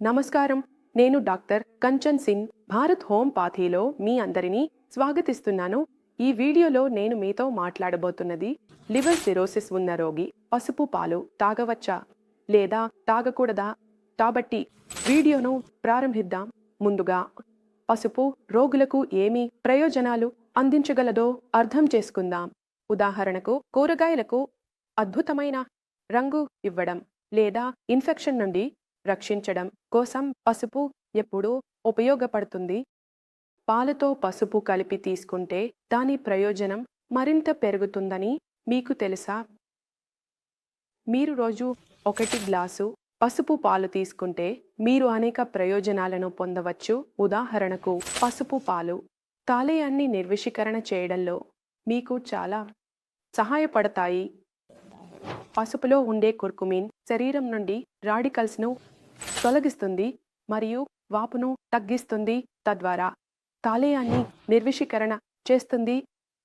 నమస్కారం. నేను డాక్టర్ కంచన్ సింగ్ భారత్ హోమియోపతిలో మీ అందరినీ స్వాగతిస్తున్నాను. ఈ వీడియోలో నేను మీతో మాట్లాడబోతున్నది లివర్ సిరోసిస్ ఉన్న రోగి పసుపు పాలు తాగవచ్చా? లేదా తాగకూడదా? కాబట్టి వీడియోను ప్రారంభిద్దాం. ముందుగా పసుపు రోగులకు ఏమి ప్రయోజనాలు అందించగలదో అర్థం చేసుకుందాం. ఉదాహరణకు కూరగాయలకు అద్భుతమైన రంగు ఇవ్వడం లేదా ఇన్ఫెక్షన్ నుండి రక్షించడం కోసం పసుపు ఎప్పుడూ ఉపయోగపడుతుంది. పాలతో పసుపు కలిపి తీసుకుంటే దాని ప్రయోజనం మరింత పెరుగుతుందని మీకు తెలుసా? మీరు రోజు ఒకటి గ్లాసు పసుపు పాలు తీసుకుంటే మీరు అనేక ప్రయోజనాలను పొందవచ్చు. ఉదాహరణకు పసుపు పాలు తాలేయాన్ని నిర్విషీకరణ చేయడంలో మీకు చాలా సహాయపడతాయి. పసుపులో ఉండే కుర్కుమిన్ శరీరం నుండి రాడికల్స్ను తొలగిస్తుంది మరియు వాపును తగ్గిస్తుంది తద్వారా తాలేయాన్ని నిర్విషీకరణ చేస్తుంది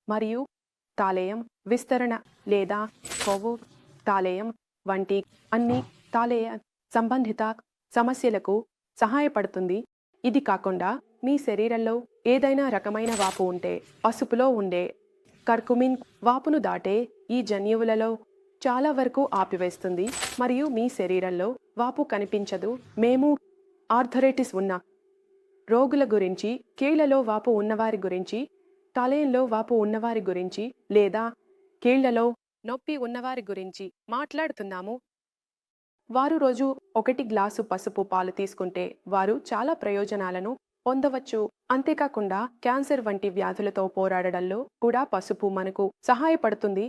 మరియు తాలేయం విస్తరణ లేదా కొవ్వు తాలేయం వంటి అన్ని తాలేయ సంబంధిత సమస్యలకు సహాయపడుతుంది. ఇది కాకుండా మీ శరీరంలో ఏదైనా రకమైన వాపు ఉంటే పసుపులో ఉండే కర్కుమిన్ వాపును దాటే ఈ జన్యువులలో చాలా వరకు ఆపివేస్తుంది మరియు మీ శరీరంలో వాపు కనిపించదు. మేము ఆర్థరైటిస్ ఉన్న రోగుల గురించి కీళ్ళలో వాపు ఉన్నవారి గురించి తలయంలో వాపు ఉన్నవారి గురించి లేదా కీళ్ళలో నొప్పి ఉన్నవారి గురించి మాట్లాడుతున్నాము. వారు రోజు ఒకటి గ్లాసు పసుపు పాలు తీసుకుంటే వారు చాలా ప్రయోజనాలను పొందవచ్చు. అంతేకాకుండా క్యాన్సర్ వంటి వ్యాధులతో పోరాడడంలో కూడా పసుపు మనకు సహాయపడుతుంది.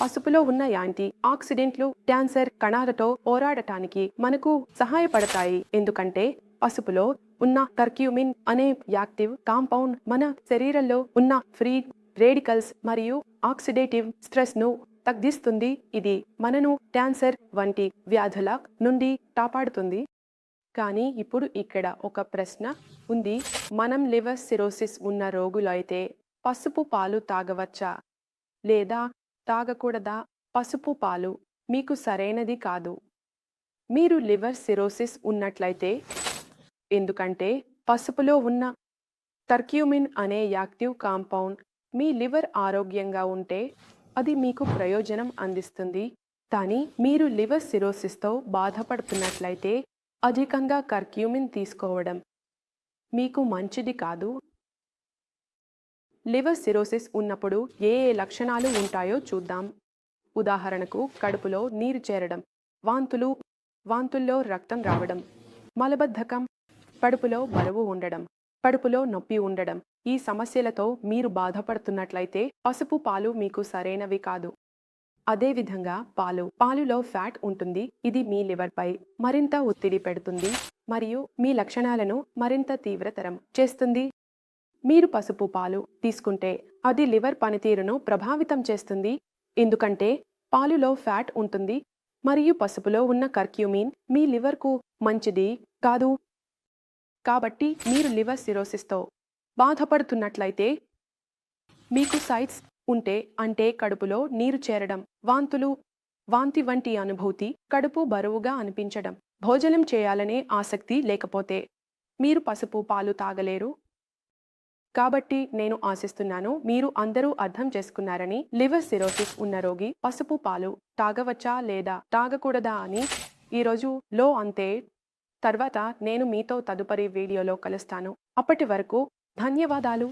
పసుపులో ఉన్న యాంటీ ఆక్సిడెంట్లు క్యాన్సర్ కణాలతో పోరాడటానికి మనకు సహాయపడతాయి. ఎందుకంటే పసుపులో ఉన్న కర్క్యూమిన్ అనే యాక్టివ్ కాంపౌండ్ మన శరీరంలో ఉన్న ఫ్రీ రేడికల్స్ మరియు ఆక్సిడేటివ్ స్ట్రెస్ను తగ్గిస్తుంది. ఇది మనను క్యాన్సర్ వంటి వ్యాధుల నుండి కాపాడుతుంది. కానీ ఇప్పుడు ఇక్కడ ఒక ప్రశ్న ఉంది. మనం లివర్ సిరోసిస్ ఉన్న రోగులైతే పసుపు పాలు తాగవచ్చా? లేదా తాగకూడదా? పసుపు పాలు మీకు సరైనది కాదు. మీరు లివర్ సిరోసిస్ ఉన్నట్లయితే ఎందుకంటే పసుపులో ఉన్న కర్క్యూమిన్ అనే యాక్టివ్ కాంపౌండ్ మీ లివర్ ఆరోగ్యంగా ఉంటే అది మీకు ప్రయోజనం అందిస్తుంది. కానీ మీరు లివర్ సిరోసిస్తో బాధపడుతున్నట్లయితే అధికంగా కర్క్యూమిన్ తీసుకోవడం మీకు మంచిది కాదు. లివర్ సిరోసిస్ ఉన్నప్పుడు ఏ ఏ లక్షణాలు ఉంటాయో చూద్దాం. ఉదాహరణకు కడుపులో నీరు చేరడం వాంతులు వాంతుల్లో రక్తం రావడం మలబద్ధకం కడుపులో బరువు ఉండడం కడుపులో నొప్పి ఉండడం ఈ సమస్యలతో మీరు బాధపడుతున్నట్లయితే పసుపు పాలు మీకు సరైనవి కాదు. అదేవిధంగా పాలు పాలులో ఫ్యాట్ ఉంటుంది ఇది మీ లివర్పై మరింత ఒత్తిడి పెడుతుంది మరియు మీ లక్షణాలను మరింత తీవ్రతరం చేస్తుంది. మీరు పసుపు పాలు తీసుకుంటే అది లివర్ పనితీరును ప్రభావితం చేస్తుంది. ఎందుకంటే పాలులో ఫ్యాట్ ఉంటుంది మరియు పసుపులో ఉన్న కర్క్యూమిన్ మీ లివర్కు మంచిది కాదు. కాబట్టి మీరు లివర్ సిరోసిస్తో బాధపడుతున్నట్లయితే మీకు సైట్స్ ఉంటే అంటే కడుపులో నీరు చేరడం వాంతులు వాంతి వంటి అనుభూతి కడుపు బరువుగా అనిపించడం భోజనం చేయాలనే ఆసక్తి లేకపోతే మీరు పసుపు పాలు తాగలేరు. కాబట్టి నేను ఆశిస్తున్నాను మీరు అందరూ అర్థం చేసుకున్నారని లివర్ సిరోసిస్ ఉన్న రోగి పసుపు పాలు తాగవచ్చా లేదా తాగకూడదా అని ఈరోజు లో అంతే. తర్వాత నేను మీతో తదుపరి వీడియోలో కలుస్తాను. అప్పటి వరకు ధన్యవాదాలు.